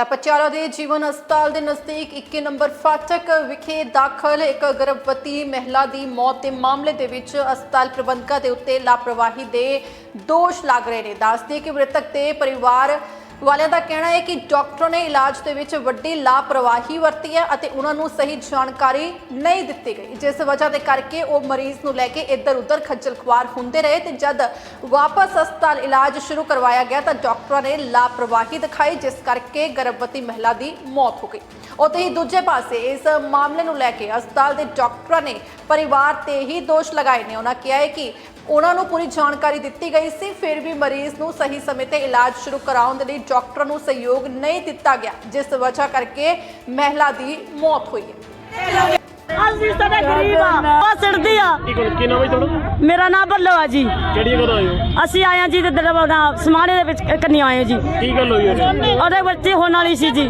ਤਾਂ ਪਚਿਆਲਾ ਦੇ ਜੀਵਨ ਹਸਪਤਾਲ ਦੇ ਨਜ਼ਦੀਕ 21 ਨੰਬਰ ਫਾਟਕ ਵਿਖੇ ਦਾਖਲ ਇੱਕ ਗਰਭਵਤੀ ਮਹਿਲਾ ਦੀ ਮੌਤ ਦੇ ਮਾਮਲੇ ਦੇ ਵਿੱਚ ਹਸਪਤਾਲ ਪ੍ਰਬੰਧਕਾਂ ਦੇ ਉੱਤੇ ਲਾਪਰਵਾਹੀ ਦੇ ਦੋਸ਼ ਲੱਗ ਰਹੇ ਨੇ। ਦੱਸਦੇ ਕਿ ਮ੍ਰਿਤਕ ਦੇ ਪਰਿਵਾਰ ਵਾਲਿਆਂ ਦਾ ਕਹਿਣਾ ਹੈ ਕਿ ਡਾਕਟਰਾਂ ਨੇ ਇਲਾਜ ਦੇ ਵਿੱਚ ਵੱਡੀ ਲਾਪਰਵਾਹੀ ਵਰਤੀ ਹੈ ਅਤੇ ਉਹਨਾਂ ਨੂੰ ਸਹੀ ਜਾਣਕਾਰੀ ਨਹੀਂ ਦਿੱਤੀ ਗਈ। ਜਿਸ ਵਜ੍ਹਾ ਦੇ ਕਰਕੇ ਉਹ ਮਰੀਜ਼ ਨੂੰ ਲੈ ਕੇ ਇੱਧਰ ਉੱਧਰ ਖੱਜਲ ਖੁਆਰ ਹੁੰਦੇ ਰਹੇ ਤੇ ਜਦ ਵਾਪਸ ਹਸਪਤਾਲ ਇਲਾਜ ਸ਼ੁਰੂ ਕਰਵਾਇਆ ਗਿਆ ਤਾਂ ਡਾਕਟਰਾਂ ਨੇ ਲਾਪਰਵਾਹੀ ਦਿਖਾਈ, ਜਿਸ ਕਰਕੇ ਗਰਭਵਤੀ ਮਹਿਲਾ ਦੀ ਮੌਤ ਹੋ ਗਈ। ਉੱਥੇ ਹੀ ਦੂਜੇ ਪਾਸੇ ਇਸ ਮਾਮਲੇ ਨੂੰ ਲੈ ਕੇ ਹਸਪਤਾਲ ਦੇ ਡਾਕਟਰਾਂ ਨੇ ਪਰਿਵਾਰ ਤੇ ਹੀ ਦੋਸ਼ ਲਗਾਏ ਨੇ। ਉਹਨਾਂ ਕਿਹਾ ਹੈ ਕਿ ਉਹਨਾਂ ਨੂੰ ਪੂਰੀ ਜਾਣਕਾਰੀ ਦਿੱਤੀ ਗਈ ਸੀ ਫਿਰ ਵੀ ਮਰੀਜ਼ ਨੂੰ ਸਹੀ ਸਮੇਂ ਤੇ ਇਲਾਜ ਸ਼ੁਰੂ ਕਰਾਉਣ ਦੇ ਲਈ ਡਾਕਟਰਾਂ ਨੂੰ ਸਹਿਯੋਗ ਨਹੀਂ ਦਿੱਤਾ ਗਿਆ ਜਿਸ ਵਜ੍ਹਾ ਕਰਕੇ ਮਹਿਲਾ ਦੀ ਮੌਤ ਹੋਈ ਹੈ। ਅਸੀਂ ਸਾਡੇ ਗਰੀਬ ਆ ਉਹ ਸਿੜਦੀ ਆ ਕੀ ਕੋਲ ਕੀ ਨਾਮ ਹੈ ਤੁਹਾਡਾ? ਮੇਰਾ ਨਾਮ ਆ ਜੀ। ਕਿਹੜੀ ਜਗ੍ਹਾ ਤੋਂ ਆਏ ਹੋ? ਅਸੀਂ ਆਏ ਆ ਜੀ ਤੇ ਦਰਵਾਜ਼ਾ ਸਮਾਣੇ ਦੇ ਵਿੱਚ ਕੰਨੀ ਆਏ ਹਾਂ ਜੀ। ਕੀ ਗੱਲ ਹੋਈ ਉਹਦੇ ਬੱਚੇ ਹੋਣ ਵਾਲੀ ਸੀ ਜੀ।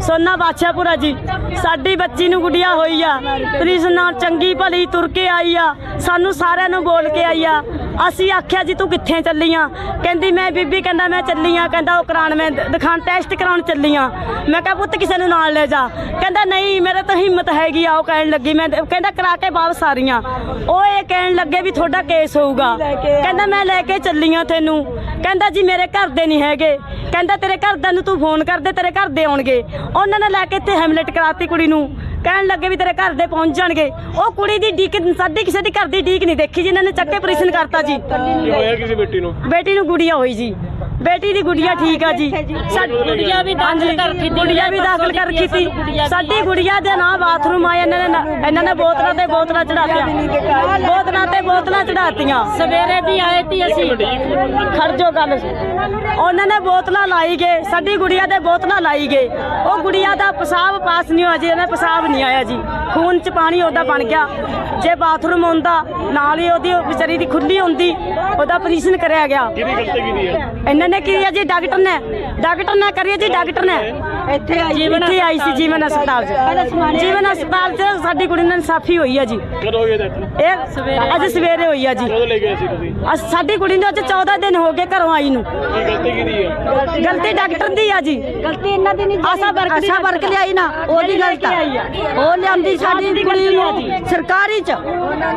ਸੋਨਾ ਬਾਦਸ਼ਾਹਪੁਰਾ ਜੀ, ਸਾਡੀ ਬੱਚੀ ਨੂੰ ਗੁੱਡੀਆ ਹੋਈ ਆ। ਕ੍ਰਿਸ਼ਨਾ ਚੰਗੀ ਭਲੀ ਤੁਰ ਕੇ ਆਈ ਆ। ਸਾਨੂੰ ਸਾਰਿਆਂ ਨੂੰ ਬੋਲ ਕੇ ਆਈ ਆ। ਅਸੀਂ ਆਖਿਆ ਜੀ, ਤੂੰ ਕਿੱਥੇ ਚੱਲੀ ਆ? ਕਹਿੰਦੀ, ਮੈਂ ਬੀਬੀ ਕਹਿੰਦਾ, ਮੈਂ ਚੱਲੀ ਆ। ਕਹਿੰਦਾ, ਉਹ ਕਰਾਉਣ, ਮੈਂ ਦ- ਦਿਖਾਣ ਟੈਸਟ ਕਰਾਉਣ ਚੱਲੀ ਆ। ਮੈਂ ਕਿਹਾ, ਪੁੱਤ, ਕਿਸੇ ਨੂੰ ਨਾਲ ਲੈ ਜਾ। ਕਹਿੰਦਾ, ਨਹੀਂ, ਮੇਰੇ ਤਾਂ ਹਿੰਮਤ ਹੈਗੀ ਆ। ਉਹ ਕਹਿਣ ਲੱਗੀ, ਮੈਂ ਕਹਿੰਦਾ, ਕਰਾ ਕੇ ਵਾਪਸ ਆ ਰਹੀ ਆ। ਉਹ ਇਹ ਕਹਿਣ ਲੱਗੇ ਵੀ ਤੁਹਾਡਾ ਕੇਸ ਹੋਊਗਾ। ਕਹਿੰਦਾ, ਮੈਂ ਲੈ ਕੇ ਚੱਲੀ ਆ ਤੈਨੂੰ। ਕਹਿੰਦਾ ਜੀ ਮੇਰੇ ਘਰ ਦੇ ਨਹੀਂ ਹੈਗੇ। ਕਹਿੰਦਾ ਤੇਰੇ ਘਰਦਿਆਂ ਨੂੰ ਤੂੰ ਫੋਨ ਕਰ ਦੇ ਤੇਰੇ ਘਰ ਦੇ ਆਉਣਗੇ। ਉਹਨਾਂ ਨੇ ਲੈ ਕੇ ਇੱਥੇ ਹੈਮਲੇਟ ਕਰਾਤੀ ਕੁੜੀ ਨੂੰ। ਕਹਿਣ ਲੱਗੇ ਵੀ ਤੇਰੇ ਘਰ ਦੇ ਪਹੁੰਚ ਜਾਣਗੇ। ਉਹ ਕੁੜੀ ਦੀ ਡੀਕ ਸਾਡੀ ਕਿਸੇ ਦੀ ਘਰ ਦੀ ਡੀਕ ਨਹੀਂ ਦੇਖੀ ਜਿਨ੍ਹਾਂ ਨੇ ਚੱਕੇ ਆਪਰੇਸ਼ਨ ਕਰਤਾ ਜੀ। ਕੀ ਹੋਇਆ ਕਿਸੇ ਬੇਟੀ ਨੂੰ? ਬੇਟੀ ਨੂੰ ਗੁੜੀਆ ਹੋਈ ਜੀ। ਬੇਟੀ ਦੀ ਗੁੜੀਆ ਠੀਕ ਆ ਜੀ। ਸਾਡੀ ਗੁੜੀਆ ਵੀ ਦਾਖਲ ਕਰ ਕੀਤੀ ਗੁੜੀਆ ਵੀ ਦਾਖਲ ਕਰ ਕੀਤੀ ਸਾਡੀ ਗੁੜੀਆ ਦੇ ਨਾਂ ਬਾਥਰੂਮ ਆਇਆ ਇਹਨਾਂ ਨੇ ਇਹਨਾਂ ਨੇ ਬੋਤਲਾਂ ਤੇ ਬੋਤਲਾਂ ਚੜਾਤੀਆਂ ਬੋਤਲਾਂ ਤੇ ਬੋਤਲਾਂ ਚੜਾਤੀਆਂ। ਸਵੇਰੇ ਦੀ ਆਏ ਤੀ ਅਸੀਂ। ਖਰਜੋ ਗੱਲ ਉਹਨਾਂ ਨੇ ਬੋਤਲਾਂ ਲਾਈ ਗਏ। ਸਾਡੀ ਗੁੜੀਆ ਦੇ ਬੋਤਲਾਂ ਲਾਈ ਗਏ। ਉਹ ਗੁੜੀਆ ਦਾ ਪਿਸ਼ਾਬ ਪਾਸ ਨਹੀਂ ਹੋਇਆ ਜੀ ਇਹਨੇ ਪਿਸ਼ਾਬ ਨਹੀਂ ਆਇਆ ਜੀ। ਖੂਨ ਚ ਪਾਣੀ ਉਹਦਾ ਬਣ ਗਿਆ। ਜੇ ਬਾਥਰੂਮ ਹੁੰਦਾ ਨਾਲ ਹੀ ਉਹਦੀ ਉਹ ਵਿਚਾਰੀ ਦੀ ਖੁੱਲੀ ਹੁੰਦੀ ਉਹਦਾ ਆਪਰੇਸ਼ਨ ਕਰਿਆ ਗਿਆ। ਕਿਹਦੀ ਗਲਤੀ ਕੀਤੀ ਹੈ? ਇਹਨਾਂ ਨੇ ਕੀ ਹੈ ਜੀ ਡਾਕਟਰ ਨੇ? ਡਾਕਟਰ ਨੇ ਕਰੀ ਹੈ ਜੀ ਡਾਕਟਰ ਨੇ। ਇੱਥੇ ਆਈ ਜੀਵਨ ਇੱਥੇ ਆਈ ਸੀ ਜੀਵਨ ਹਸਪਤਾਲ 'ਚ। ਜੀਵਨ ਹਸਪਤਾਲ 'ਚ ਸਾਡੀ ਕੁੜੀ ਨਾਲ ਇਨਸਾਫੀ ਹੋਈ ਹੈ ਜੀ। ਕਦੋਂ ਹੋਈ ਡੈਥ ਇਹ ਅੱਜ ਸਵੇਰੇ ਹੋਈ ਹੈ ਜੀ। ਕਦੋਂ ਲੈ ਗਏ ਸੀ ਤੁਸੀਂ? ਅੱਜ ਸਾਡੀ ਕੁੜੀ ਨੂੰ ਅੱਜ 14 ਦਿਨ ਹੋ ਗਏ ਘਰੋਂ ਆਈ ਨੂੰ। ਕੀ ਗਲਤੀ ਕੀਤੀ ਹੈ ਗਲਤੀ ਡਾਕਟਰ ਦੀ ਆ ਜੀ। ਗਲਤੀ ਇਹਨਾਂ ਦੀ ਨਹੀਂ ਆਸਾ ਵਰਕ ਆਸਾ ਵਰਕ ਲਿਆਈ ਨਾ ਉਹਦੀ ਗਲਤੀ ਆ। ਉਹ ਲਿਆਂਦੀ ਸਾਡੀ ਕੁੜੀ ਨੂੰ ਸਰਕਾਰੀ ਚ।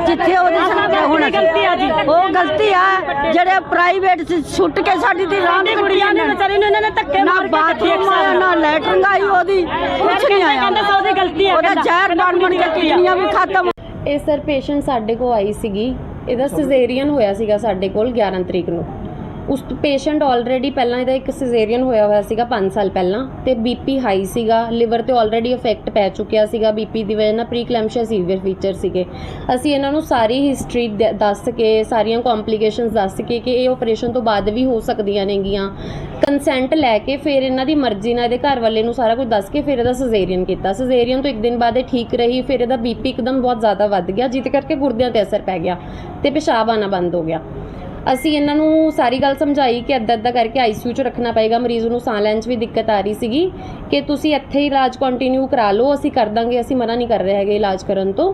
ਜਿੱਥੇ ਉਹਦੀ ਸਰਕਾਰ ਹੋਣਾ ਗਲਤੀ ਆ ਜੀ। ਉਹ ਗਲਤੀ ਆ। ਜਿਹੜੇ ਪ੍ਰਾਈਵੇਟ ਛੁੱਟ ਕੇ ਸਾਡੀ ਦੀ ਰਾਮ ਦੀ ਕੁੜੀਆਂ ਨੇ ਵਿਚਾਰੀ ਨੂੰ ਇਹਨਾਂ ਨੇ ਧੱਕੇ ਮਾਰ ਕੇ ਬਾਥਰੂਮ ਆਇਆ? ਨਾ ਲੈਟਰਿੰਗ ਆਈ ਉਹਦੀ ਕੁਛ ਨਹੀਂ ਆਇਆ। ਕਹਿੰਦਾ ਉਹਦੀ ਗਲਤੀ ਆ ਉਹਦਾ ਜ਼ਹਿਰ ਬਣ ਬਣ ਕੇ ਕਿਡਨੀਆਂ ਵੀ ਖਤਮ। ਇਹ ਸਰ ਪੇਸ਼ੈਂਟ ਸਾਡੇ ਕੋਲ ਆਈ ਸੀਗੀ ਇਹਦਾ ਸਿਜ਼ੇਰੀਅਨ ਹੋਇਆ ਸੀਗਾ ਸਾਡੇ ਕੋਲ 11 ਤਰੀਕ ਨੂੰ। ਉਸ ਪੇਸ਼ੈਂਟ ਆਲਰੇਡੀ ਪਹਿਲਾਂ ਇਹਦਾ ਇੱਕ ਸਿਜ਼ੇਰੀਅਨ ਹੋਇਆ ਹੋਇਆ ਸੀਗਾ 5 ਸਾਲ ਪਹਿਲਾਂ ਤੇ ਬੀਪੀ ਹਾਈ ਸੀਗਾ ਲਿਵਰ ਤੇ ਆਲਰੇਡੀ ਇਫੈਕਟ ਪੈ ਚੁੱਕਿਆ ਸੀਗਾ ਬੀਪੀ ਦੀ ਵਜ੍ਹਾ ਨਾਲ ਪ੍ਰੀਕਲੈਮਸ਼ੀਆ ਸੀਵੀਅਰ ਫੀਚਰ ਸੀਗੇ। ਅਸੀਂ ਇਹਨਾਂ ਨੂੰ ਸਾਰੀ ਹਿਸਟਰੀ ਦੱਸ ਕੇ, ਸਾਰੀਆਂ ਕੰਪਲਿਕੇਸ਼ਨਸ ਦੱਸ ਕੇ ਕਿ ਇਹ ਆਪਰੇਸ਼ਨ ਤੋਂ ਬਾਅਦ ਵੀ ਹੋ ਸਕਦੀਆਂ ਨੇਗੀਆਂ। ਕੰਸੈਂਟ ਲੈ ਕੇ ਫਿਰ ਇਹਨਾਂ ਦੀ ਮਰਜ਼ੀ ਨਾਲ ਇਹਦੇ ਘਰ ਵਾਲੇ ਨੂੰ ਸਾਰਾ ਕੁਝ ਦੱਸ ਕੇ ਫਿਰ ਇਹਦਾ ਸਿਜ਼ੇਰੀਅਨ ਕੀਤਾ। ਸਿਜ਼ੇਰੀਅਨ ਤੋਂ ਇੱਕ ਦਿਨ ਬਾਅਦ ਇਹ ਠੀਕ ਰਹੀ, ਫਿਰ ਇਹਦਾ ਬੀਪੀ ਇੱਕਦਮ ਬਹੁਤ ਜ਼ਿਆਦਾ ਵੱਧ ਗਿਆ, ਜਿਹਦੇ ਕਰਕੇ ਗੁਰਦਿਆਂ ਤੇ ਅਸਰ ਪੈ ਗਿਆ ਤੇ ਪਿਸ਼ਾਬ ਆਣਾ ਬੰਦ ਹੋ ਗਿਆ। ਅਸੀਂ ਇਹਨਾਂ ਨੂੰ ਸਾਰੀ ਗੱਲ ਸਮਝਾਈ ਕਿ ਅੱਦਾ ਅੱਦਾ ਕਰਕੇ ਆਈਸੀਯੂ 'ਚ ਰੱਖਣਾ ਪਏਗਾ, ਮਰੀਜ਼ ਨੂੰ ਸਾਹ ਲੈਣ 'ਚ ਵੀ ਦਿੱਕਤ ਆ ਰਹੀ ਸੀਗੀ ਕਿ ਤੁਸੀਂ ਇੱਥੇ ਹੀ ਇਲਾਜ ਕੰਟੀਨਿਊ ਕਰਾ ਲਓ, ਅਸੀਂ ਕਰ ਦਾਂਗੇ, ਅਸੀਂ ਮਨਾ ਨਹੀਂ ਕਰ ਰਹੇ ਹੈਗੇ ਇਲਾਜ ਕਰਨ ਤੋਂ।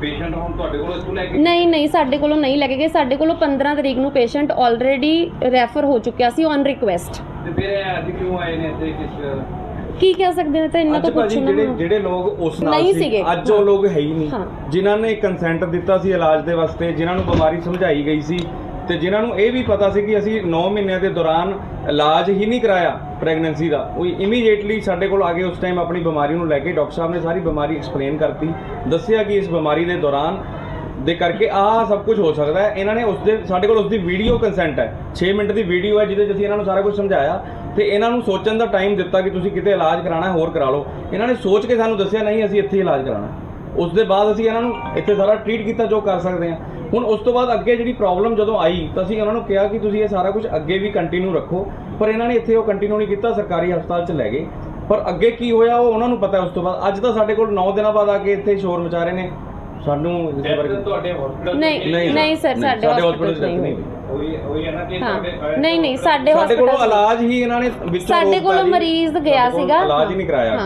ਪੇਸ਼ੈਂਟ ਹੁਣ ਤੁਹਾਡੇ ਕੋਲ ਇੱਥੋਂ ਲੈ ਕੇ ਨਹੀਂ ਨਹੀਂ ਸਾਡੇ ਕੋਲੋਂ ਨਹੀਂ ਲੈ ਕੇ ਗਏ। ਸਾਡੇ ਕੋਲੋਂ 15 ਤਰੀਕ ਨੂੰ ਪੇਸ਼ੈਂਟ ਆਲਰੇਡੀ ਰੈਫਰ ਹੋ ਚੁੱਕਿਆ ਸੀ ਔਨ ਰਿਕੁਐਸਟ ਤੇ ਫਿਰ ਇਹ ਅੱਜ ਕਿਉਂ ਆਏ ਨੇ ਇੱਥੇ ਕਿਸ ਕੀ ਕਹਿ ਸਕਦੇ ਨੇ? ਤਾਂ ਇਹਨਾਂ ਤੋਂ ਭਾਜੀ ਪੁੱਛਣਾ ਜਿਹੜੇ ਜਿਹੜੇ ਲੋਕ ਉਸ ਨਾਲ ਨਹੀਂ ਸੀ ਸੀਗੇ। ਅੱਜ ਉਹ ਲੋਕ ਹੈ ਹੀ ਨਹੀਂ। ਹਾਂ। ਜਿਨ੍ਹਾਂ ਨੇ ਕੰਸੈਂਟ ਦਿੱਤਾ ਸੀ ਇਲਾਜ ਦੇ ਵਾਸਤੇ ਜਿਨ੍ਹਾਂ ਨੂੰ ਬਿਮਾਰੀ ਸਮਝਾਈ ਗਈ ਸੀ ਤੇ ਜਿਨ੍ਹਾਂ ਨੂੰ ਇਹ ਵੀ ਪਤਾ ਸੀ ਕਿ ਅਸੀਂ 9 ਮਹੀਨਿਆਂ ਦੇ ਦੌਰਾਨ ਇਲਾਜ ਹੀ ਨਹੀਂ ਕਰਾਇਆ ਪ੍ਰੈਗਨੈਂਸੀ ਦਾ, ਉਹ ਇਮੀਡੀਏਟਲੀ ਸਾਡੇ ਕੋਲ ਆ ਕੇ ਉਸ ਟਾਈਮ ਆਪਣੀ ਬਿਮਾਰੀ ਨੂੰ ਲੈ ਕੇ ਡਾਕਟਰ ਸਾਹਿਬ ਨੇ ਸਾਰੀ ਬਿਮਾਰੀ ਐਕਸਪਲੇਨ ਕਰਤੀ, ਦੱਸਿਆ ਕਿ ਇਸ ਬਿਮਾਰੀ ਦੇ ਦੌਰਾਨ ਦੇ ਕਰਕੇ ਆਹ ਸਭ ਕੁਝ ਹੋ ਸਕਦਾ ਹੈ। ਇਹਨਾਂ ਨੇ ਉਸ ਦੇ, ਸਾਡੇ ਕੋਲ ਉਸ ਦੀ ਵੀਡੀਓ ਕੰਸੈਂਟ ਹੈ। 6 ਮਿੰਟ ਦੀ ਵੀਡੀਓ ਹੈ ਜਿਹਦੇ 'ਚ ਅਸੀਂ ਇਹਨਾਂ ਨੂੰ ਸਾਰਾ ਕੁਝ ਸਮਝਾਇਆ। ਤੇ ਇਹਨਾਂ ਨੂੰ ਸੋਚਣ ਦਾ ਟਾਈਮ ਦਿੱਤਾ ਕਿ ਤੁਸੀਂ ਕਿਤੇ ਇਲਾਜ ਕਰਾਣਾ ਹੋਰ ਕਰਾ ਲਓ। ਇਹਨਾਂ ਨੇ ਸੋਚ ਕੇ ਸਾਨੂੰ ਦੱਸਿਆ, ਨਹੀਂ, ਅਸੀਂ ਇੱਥੇ ਹੀ ਇਲਾਜ ਕਰਾਣਾ ਉਸ ਦੇ ਬਾਅਦ ਅਸੀਂ ਇਹਨਾਂ ਨੂੰ ਇੱਥੇ ਸਾਰਾ ਟ੍ਰੀਟ ਕੀਤਾ ਜੋ ਕਰ ਸਕਦੇ ਹਾਂ। ਹੁਣ ਉਸ ਤੋਂ ਬਾਅਦ ਅੱਗੇ ਜਿਹੜੀ ਪ੍ਰੋਬਲਮ ਜਦੋਂ ਆਈ ਤਾਂ ਅਸੀਂ ਉਹਨਾਂ ਨੂੰ ਕਿਹਾ ਕਿ ਤੁਸੀਂ ਇਹ ਸਾਰਾ ਕੁਝ ਅੱਗੇ ਵੀ ਕੰਟੀਨਿਊ ਰੱਖੋ। ਪਰ ਇਹਨਾਂ ਨੇ ਇੱਥੇ ਉਹ ਕੰਟੀਨਿਊ ਨਹੀਂ ਕੀਤਾ ਸਰਕਾਰੀ ਹਸਪਤਾਲ 'ਚ ਲੈ ਗਏ। ਪਰ ਅੱਗੇ ਕੀ ਹੋਇਆ ਉਹ ਉਹਨਾਂ ਨੂੰ ਪਤਾ ਉਸ ਤੋਂ ਬਾਅਦ। ਅੱਜ ਤਾਂ ਸਾਡੇ ਕੋਲ 9 ਦਿਨਾਂ ਬਾਅਦ ਆ ਕੇ ਇੱਥੇ ਸ਼ੋਰ ਮਚਾ ਰਹੇ ਨੇ। ਸਾਨੂੰ ਇਸ ਬਾਰੇ ਤੁਹਾਡੇ ਹਸਪੀਟਲ ਨਹੀਂ ਨਹੀਂ ਸਰ ਸਾਡੇ ਹਸਪੀਟਲ ਨਹੀਂ ਨਹੀਂ ਹੋਈ ਸਾਡੇ ਸਾਡੇ ਕੋਲੋਂ ਇਲਾਜ ਹੀ ਇਹਨਾਂ ਨੇ ਵਿੱਚੋਂ ਸਾਡੇ ਕੋਲੋਂ। ਮਰੀਜ਼ ਗਿਆ ਸੀਗਾ। ਇਲਾਜ ਹੀ ਨਹੀਂ ਕਰਾਇਆ।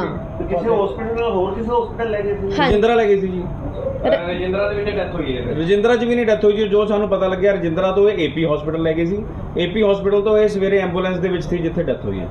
ਕਿਸੇ ਹਸਪੀਟਲ ਨਾਲ ਹੋਰ ਕਿਸੇ ਹਸਪੀਟਲ ਲੈ ਗਏ ਸੀ? ਰਜਿੰਦਰਾ ਲੈ ਗਈ ਸੀ ਜੀ। ਰਜਿੰਦਰਾ ਦੇ ਵਿੱਚ ਡੈਥ ਹੋਈ ਹੈ ਰਜਿੰਦਰਾ ਚ ਵੀ ਨਹੀਂ ਡੈਥ ਹੋਈ ਜੀ ਜੋ ਸਾਨੂੰ ਪਤਾ ਲੱਗਿਆ ਰਜਿੰਦਰਾ ਤੋਂ ਇਹ ਏਪੀ ਹਸਪੀਟਲ ਲੈ ਗਏ ਸੀ। ਏਪੀ ਹਸਪੀਟਲ ਤੋਂ ਇਹ ਸਵੇਰੇ ਐਂਬੂਲੈਂਸ ਦੇ ਵਿੱਚ ਸੀ ਜਿੱਥੇ ਡੈਥ ਹੋਈ ਹੈ।